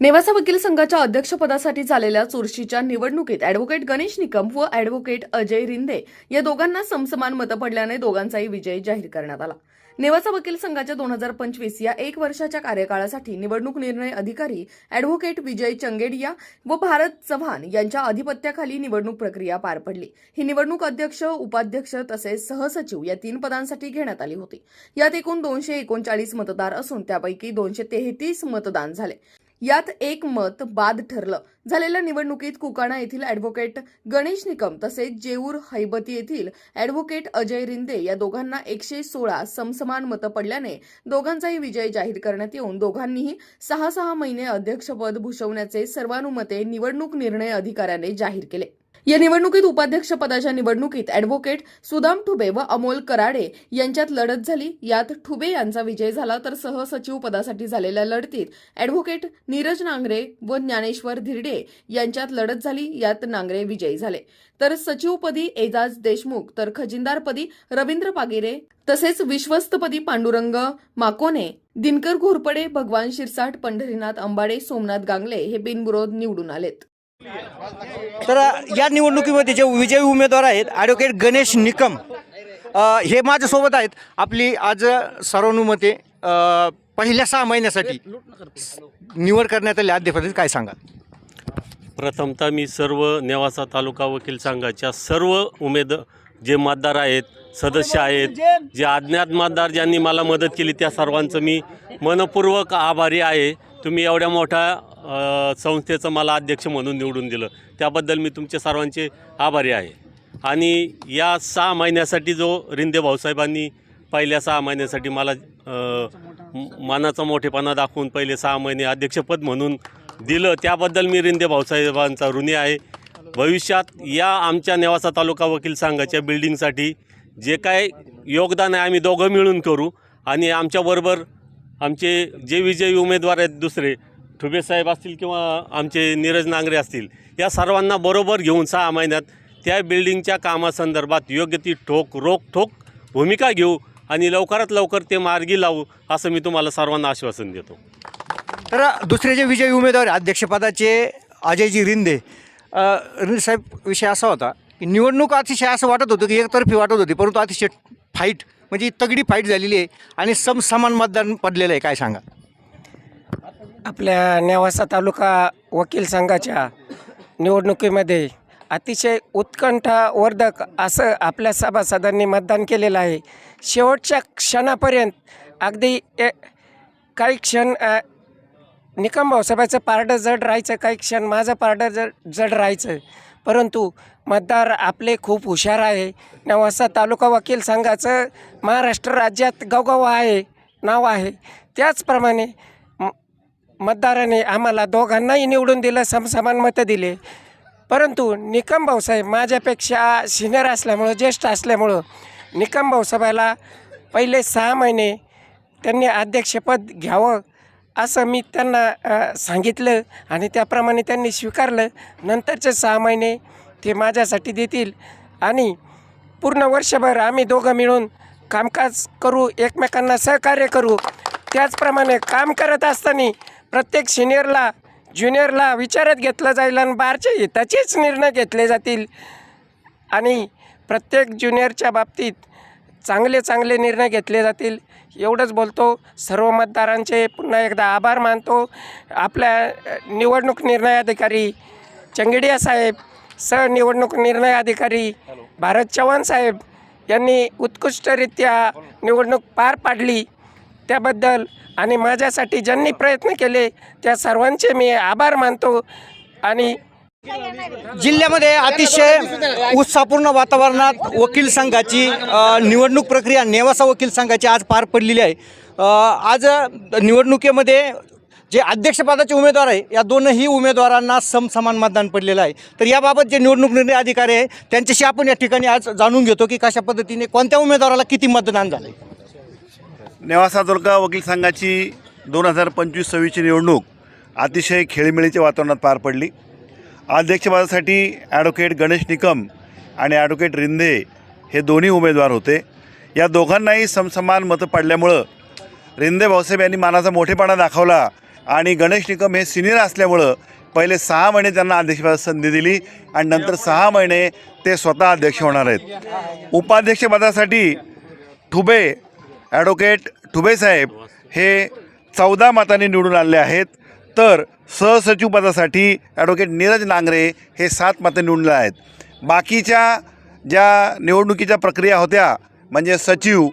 नेवासा वकील संघाच्या अध्यक्षपदासाठी झालेल्या चुरशीच्या निवडणुकीत अॅडव्होकेट गणेश निकम व अॅडव्होकेट अजय रिंदे या दोघांना समसमान मतं पडल्याने दोघांचाही विजय जाहीर करण्यात आला. नेवासा वकील संघाच्या दोन हजार पंचवीस या एक वर्षाच्या कार्यकाळासाठी निवडणूक निर्णय अधिकारी अॅडव्होकेट विजय चंगेडिया व भारत चव्हाण यांच्या अधिपत्याखाली निवडणूक प्रक्रिया पार पडली. ही निवडणूक अध्यक्ष उपाध्यक्ष तसेच सहसचिव या तीन पदांसाठी घेण्यात आली होती. यात एकूण दोनशे एकोणचाळीस मतदार असून त्यापैकी दोनशे तेहतीस मतदान झाले. यात एक मत बाद ठरलं. झालेल्या निवडणुकीत कुकाणा येथील अॅडव्होकेट गणेश निकम तसेच जेऊर हैबती येथील अॅडव्होकेट अजय रिंदे या दोघांना एकशे सोळा समसमान मतं पडल्याने दोघांचाही विजय जाहीर करण्यात येऊन दोघांनीही सहा सहा महिने अध्यक्षपद भूषवण्याचे सर्वानुमते निवडणूक निर्णय अधिकाऱ्याने जाहीर केले. या निवडणुकीत उपाध्यक्ष पदाच्या निवडणुकीत अॅडव्होकेट सुदाम ठुबे व अमोल कराडे यांच्यात लढत झाली. यात ठुबे यांचा विजय झाला तर सहसचिव पदासाठी झालेल्या लढतीत अॅडव्होकेट नीरज नांगरे व ज्ञानेश्वर धिरडे यांच्यात लढत झाली. यात नांगरे विजयी झाले. तर सचिवपदी एजाज देशमुख तर खजिनदारपदी रवींद्र पागिरे तसेच विश्वस्तपदी पांडुरंग माकोने दिनकर घोरपडे भगवान शिरसाट पंढरीनाथ अंबाडे सोमनाथ गांगले हे बिनविरोध निवडून आलेत. तर या निवडणुकीमध्ये जे विजयी उमेदवार आहेत ॲडव्होकेट गणेश निकम अ, हे माझ्यासोबत आहेत. आपली आज सर्वानुमते अ, पहिल्या सहा महिन्यासाठी निवड करण्यात आली. अध्यक्षपदी काय सांगा प्रथमतः मी सर्व नेवासा तालुका वकील संघाच्या सर्व उमेद जे मतदार आहेत सदस्य आहेत जे अज्ञात मतदार ज्यांनी मला मदत केली त्या सर्वांचं मी मनपूर्वक आभारी आहे. तुम्ही एवढ्या मोठ्या संस्थेचं मला अध्यक्ष म्हणून निवडून दिलं. त्याबद्दल मी तुमच्या सर्वांचे आभारी आहे. आणि या सहा महिन्यासाठी जो रिंदे भाऊसाहेबांनी पहिल्या सहा महिन्यासाठी मला मनाचा मानाचा मोठेपणा दाखवून पहिले सहा महिने अध्यक्षपद म्हणून दिलं त्याबद्दल मी रिंदे भाऊसाहेबांचा ऋणी आहे. भविष्यात या आमच्या नेवासा तालुका वकील संघाच्या बिल्डिंगसाठी जे काय योगदान आहे आम्ही दोघं मिळून करू. आणि आमच्याबरोबर आमचे जे विजयी उमेदवार आहेत दुसरे ठुबे साहेब असतील किंवा आमचे नीरज नांगरे असतील या सर्वांना बरोबर घेऊन सहा महिन्यात त्या बिल्डिंगच्या कामासंदर्भात योग्य ती ठोक रोख ठोक भूमिका घेऊ आणि लवकरात लवकर ते मार्गी लावू असं मी तुम्हाला सर्वांना आश्वासन देतो. तर दुसरे जे विजयी उमेदवार अध्यक्षपदाचे अजयजी रिंदे रिंदे साहेब विषय असा होता की निवडणूक अतिशय असं वाटत होतं की एकतर्फी वाटत होती परंतु अतिशय फाईट म्हणजे तगडी फाईट झालेली आहे आणि समसमान मतदान पडलेलं आहे काय सांगा आपल्या नेवासा तालुका वकील संघाच्या निवडणुकीमध्ये अतिशय उत्कंठावर्धक असं आपल्या सभासदांनी मतदान केलेलं आहे. शेवटच्या क्षणापर्यंत अगदी ए काही क्षण निकम भाऊसाहेबाचं पारडं जड राहायचं काही क्षण माझं पारडं जड जड राहायचं. परंतु मतदार आपले खूप हुशार आहे. नेवासा तालुका वकील संघाचं महाराष्ट्र राज्यात गवगव आहे नाव आहे. त्याचप्रमाणे मतदाराने आम्हाला दोघांनाही निवडून दिलं समसमान मतं दिले. परंतु निकम भाऊसाहेब माझ्यापेक्षा सिनियर असल्यामुळं ज्येष्ठ असल्यामुळं निकम भाऊसाहेबाला पहिले सहा महिने त्यांनी अध्यक्षपद घ्यावं असं मी त्यांना सांगितलं आणि त्याप्रमाणे त्यांनी स्वीकारलं. नंतरचे सहा महिने ते माझ्यासाठी देतील आणि पूर्ण वर्षभर आम्ही दोघं मिळून कामकाज करू एकमेकांना सहकार्य करू. त्याचप्रमाणे काम करत असताना प्रत्येक सिनियरला ज्युनियरला विचारात घेतलं जाईल आणि बारच्या हिताचेच निर्णय घेतले जातील. आणि प्रत्येक ज्युनियरच्या बाबतीत चांगले चांगले निर्णय घेतले जातील. एवढंच बोलतो. सर्व मतदारांचे पुन्हा एकदा आभार मानतो. आपल्या निवडणूक निर्णय अधिकारी चंगडिया साहेब सहनिवडणूक निर्णय अधिकारी भारत चव्हाण साहेब यांनी उत्कृष्टरित्या निवडणूक पार पाडली. त्याबद्दल आणि माझ्यासाठी ज्यांनी प्रयत्न केले त्या सर्वांचे मी आभार मानतो आणि जिल्ह्यामध्ये अतिशय उत्साहपूर्ण वातावरणात वकील संघाची निवडणूक प्रक्रिया नेवासा वकील संघाची आज पार पडलेली आहे. आज निवडणुकीमध्ये जे अध्यक्षपदाचे उमेदवार आहे या दोनही उमेदवारांना समसमान मतदान पडलेलं आहे. तर याबाबत जे निवडणूक निर्णय अधिकारी आहे त्यांच्याशी आपण या ठिकाणी आज जाणून घेतो की कशा पद्धतीने कोणत्या उमेदवाराला किती मतदान झालं नेवासा तालुका वकील संघाची दोन हजार पंचवीस सव्वीसची निवडणूक अतिशय खेळीमेळीच्या वातावरणात पार पडली. अध्यक्षपदासाठी ॲडव्होकेट गणेश निकम आणि ॲडव्होकेट रिंदे हे दोन्ही उमेदवार होते. या दोघांनाही समसमान मतं पडल्यामुळं रिंदे भाऊसाहेब यांनी मानाचा मोठेपणा दाखवला आणि गणेश निकम हे सिनियर असल्यामुळं पहिले सहा महिने त्यांना अध्यक्षपदाची संधी दिली आणि नंतर सहा महिने ते स्वतः अध्यक्ष होणार आहेत. उपाध्यक्षपदासाठी ठुबे ॲडव्होकेट ठुबेसाहेब हे चौदा मतांनी निवडून आले आहेत. तर सहसचिवपदासाठी ॲडव्होकेट नीरज नांगरे हे सात मतं निवडले आहेत. बाकीच्या ज्या निवडणुकीच्या प्रक्रिया होत्या म्हणजे सचिव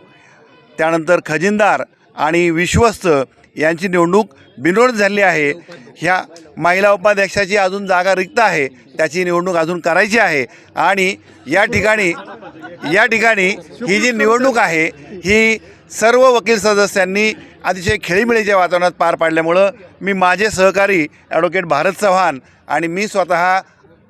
त्यानंतर खजिनदार आणि विश्वस्त यांची निवडणूक बिनविरोध झाली आहे. ह्या महिला उपाध्यक्षाची अजून जागा रिक्त आहे. त्याची निवडणूक अजून करायची आहे. आणि या ठिकाणी या ठिकाणी ही जी निवडणूक आहे ही सर्व वकील सदस्यांनी अतिशय खेळीमेळीच्या वातावरणात पार पाडल्यामुळं मी माझे सहकारी ॲडव्होकेट भारत चव्हाण आणि मी स्वतः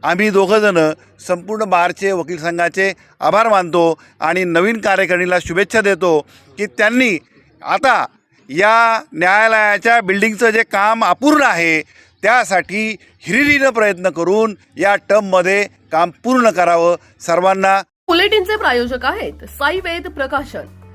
आम्ही दोघंजणं संपूर्ण बारचे वकील संघाचे आभार मानतो आणि नवीन कार्यकारिणीला शुभेच्छा देतो की त्यांनी आता या न्यायालयाच्या बिल्डिंगचं जे काम अपूर्ण आहे त्यासाठी हिरिरीनं प्रयत्न करून या टर्ममध्ये काम पूर्ण करावं. सर्वांना बुलेटिनचे प्रायोजक आहेत साईवेद प्रकाशन.